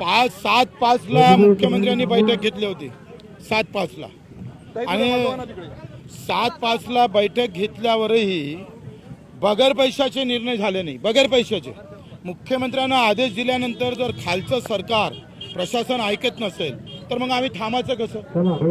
पाच सात पाचला मुख्यमंत्र्यांनी बैठक घेतली होती. सात पाचला. आणि सात पाचला बैठक घेतल्यावरही बगर पैशाचे निर्णय झाले नाही. बगर पैशाचे. मुख्यमंत्र्यांना आदेश दिल्यानंतर जर खालचं सरकार प्रशासन ऐकत नसेल तर मग आम्ही थांबायचं कसं?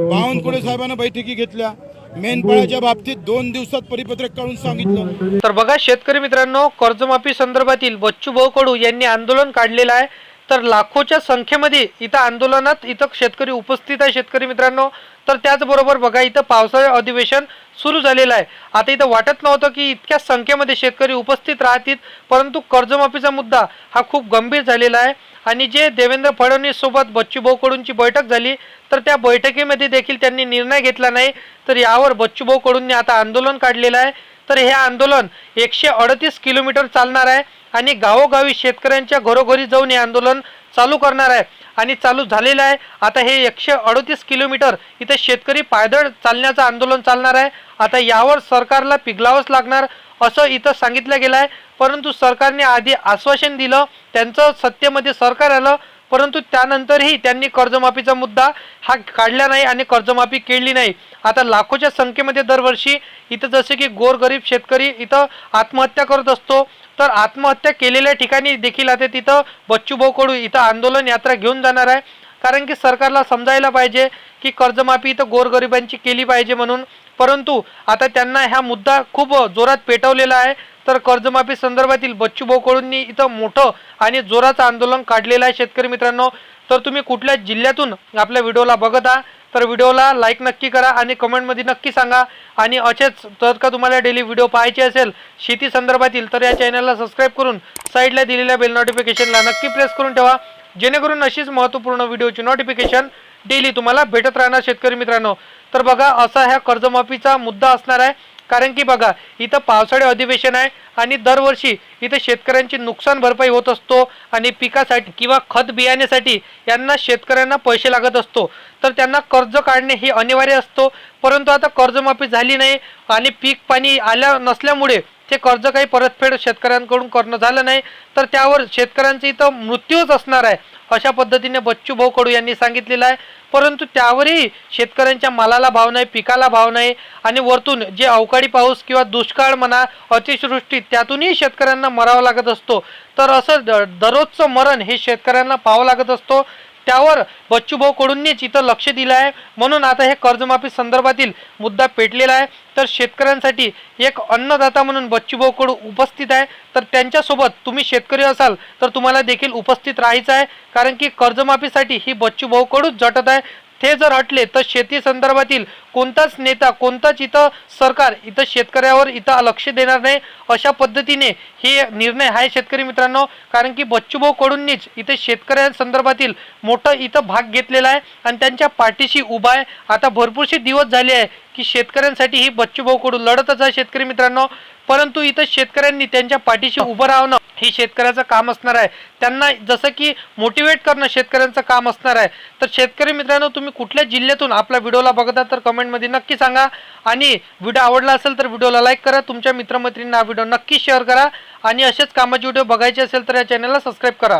बावनकुळे साहेबांना बैठकी घेतल्या. मेनपाळाच्या बाबतीत दोन दिवसात परिपत्रक काढून सांगितलं. तर बघा शेतकरी मित्रांनो कर्जमाफी संदर्भातील बच्चू भाऊ कडू यांनी आंदोलन काढलेलं आहे. तर लाखोच्या संख्येमध्ये इथं आंदोलनात इथं शेतकरी उपस्थित आहे शेतकरी मित्रांनो. तर त्याचबरोबर बघा इथं पावसाळी अधिवेशन सुरू झालेलं आहे. आता इथं वाटत नव्हतं की इतक्या संख्येमध्ये शेतकरी उपस्थित राहतील परंतु कर्जमाफीचा मुद्दा हा खूप गंभीर झालेला आहे. आणि जे देवेंद्र फडणवीस सोबत बच्चूभाऊ कडूंची बैठक झाली तर त्या बैठकीमध्ये देखील त्यांनी निर्णय घेतला नाही. तर यावर बच्चूभाऊ कडूंनी आता आंदोलन काढलेलं आहे. तर हे आंदोलन एकशे अडतीस किलोमीटर चालणार आहे. आणि गावोगावी शेतकऱ्यांच्या घरोघरी जाऊन हे आंदोलन चालू करणार आहे. आणि चालू झालेलं आहे. आता हे एकशे अडतीस किलोमीटर इथे शेतकरी पायदळ चालण्याचं आंदोलन चालणार आहे. आता यावर सरकारला पिघलावंच लागणार असं इथं सांगितलं गेलं आहे परंतु सरकारने आधी आश्वासन दिलं. त्यांचं सत्तेमध्ये सरकार आलं. परंतु त्यानंतरही त्यांनी कर्जमाफीचा मुद्दा हा काढला नाही आणि कर्जमाफी केली नाही. आता लाखोच्या संख्येमध्ये दरवर्षी इथं जसे की गोरगरीब शेतकरी इथं आत्महत्या करत असतो तर आत्महत्या केलेल्या ठिकाणी देखील आता तिथं बच्चूभाऊ कडू इथं आंदोलन यात्रा घेऊन जाणार आहे. कारण की सरकारला समजायला पाहिजे की कर्जमाफी इथं गोरगरिबांची केली पाहिजे म्हणून. परंतु आता त्यांना हा मुद्दा खूप जोरात पेटवलेला आहे. तर कर्जमाफी संदर्भातील बच्चूभाऊ कडूंनी इथं मोठं आणि जोराचं आंदोलन काढलेलं आहे शेतकरी मित्रांनो. तर तुम्ही कुठल्या जिल्ह्यातून आपल्या व्हिडिओला बघत आहात? तर व्हिडिओला लाईक नक्की करा आणि कमेंटमध्ये नक्की सांगा. आणि असेच जर का तुम्हाला डेली व्हिडिओ पाहायचे असेल शेती संदर्भातील तर या चॅनलला सबस्क्राईब करून साईडला दिलेल्या बेल नोटिफिकेशनला नक्की प्रेस करून ठेवा. जेणेकरून अशीच महत्त्वपूर्ण व्हिडिओची नोटिफिकेशन डेली तुम्हाला भेटत राहणार शेतकरी मित्रांनो. तर बघा असा ह्या कर्जमाफीचा मुद्दा असणार आहे. कारण की बघा इथं पावसाळी अधिवेशन आहे आणि दरवर्षी इथं शेतकऱ्यांची नुकसान भरपाई होत असतो आणि पिकासाठी किंवा खत बियाण्यासाठी यांना शेतकऱ्यांना पैसे लागत असतो. तर त्यांना कर्ज काढणे हे अनिवार्य असतो. परंतु आता कर्जमाफी झाली नाही आणि पीक पाणी आल्या नसल्यामुळे ते कर्ज काही परतफेड शेतकऱ्यांकडून करणं झालं नाही. तर त्यावर शेतकऱ्यांचं इथं मृत्यूच असणार आहे. अशा पद्धतीने बच्चू भाऊ कडू यांनी सांगितलेलं आहे. परंतु त्यावरही शेतकऱ्यांच्या मालाला भाव नाही पिकाला भाव नाही आणि वरतून जे अवकाळी पाऊस किंवा दुष्काळ म्हणा अतिवृष्टी त्यातूनही शेतकऱ्यांना मरावं लागत असतो. तर असं द- दररोजचं मरण हे शेतकऱ्यांना पाहावं लागत असतो. त्यावर बच्चूभाऊ कडूंनीच इथं लक्ष दिलं आहे. म्हणून आता हे कर्जमाफी संदर्भातील मुद्दा पेटलेला आहे. तर शेतकऱ्यांसाठी एक अन्नदाता म्हणून बच्चूभाऊ कडू उपस्थित आहे. तर त्यांच्यासोबत तुम्ही शेतकरी असाल तर तुम्हाला देखील उपस्थित राहायचं आहे. कारण की कर्जमाफीसाठी ही बच्चूभाऊ कडूच झटत आहे. ते जर हटले तर शेती संदर्भातील कोणताच नेता कोणताच इथं सरकार इथं शेतकऱ्यावर इथं लक्ष देणार नाही अशा पद्धतीने हे निर्णय आहे शेतकरी मित्रांनो. कारण की बच्चूभाऊ कडूंनीच इथे शेतकऱ्यांसंदर्भातील मोठं इथं भाग घेतलेला आहे आणि त्यांच्या पाठीशी उभा आहे. आता भरपूरसे दिवस झाले आहे की शेतकऱ्यांसाठी ही बच्चूभाऊ कडू लढतच आहे शेतकरी मित्रांनो. परंतु इथं शेतकऱ्यांनी त्यांच्या पाठीशी उभं राहणं हे शेतकऱ्याचं काम असणार आहे. त्यांना जसं की मोटिवेट करणं शेतकऱ्यांचं काम असणार आहे. तर शेतकरी मित्रांनो तुम्ही कुठल्या जिल्ह्यातून आपल्या व्हिडिओला बघता तर कमेंट कमेंटमध्ये नक्की सांगा. आणि व्हिडिओ आवडला असेल तर व्हिडिओला लाईक करा. तुमच्या मित्रमैत्रिणींना हा व्हिडिओ नक्की शेअर करा. आणि असेच कामाचे व्हिडिओ बघायचे असेल तर या चॅनलला सबस्क्राईब करा.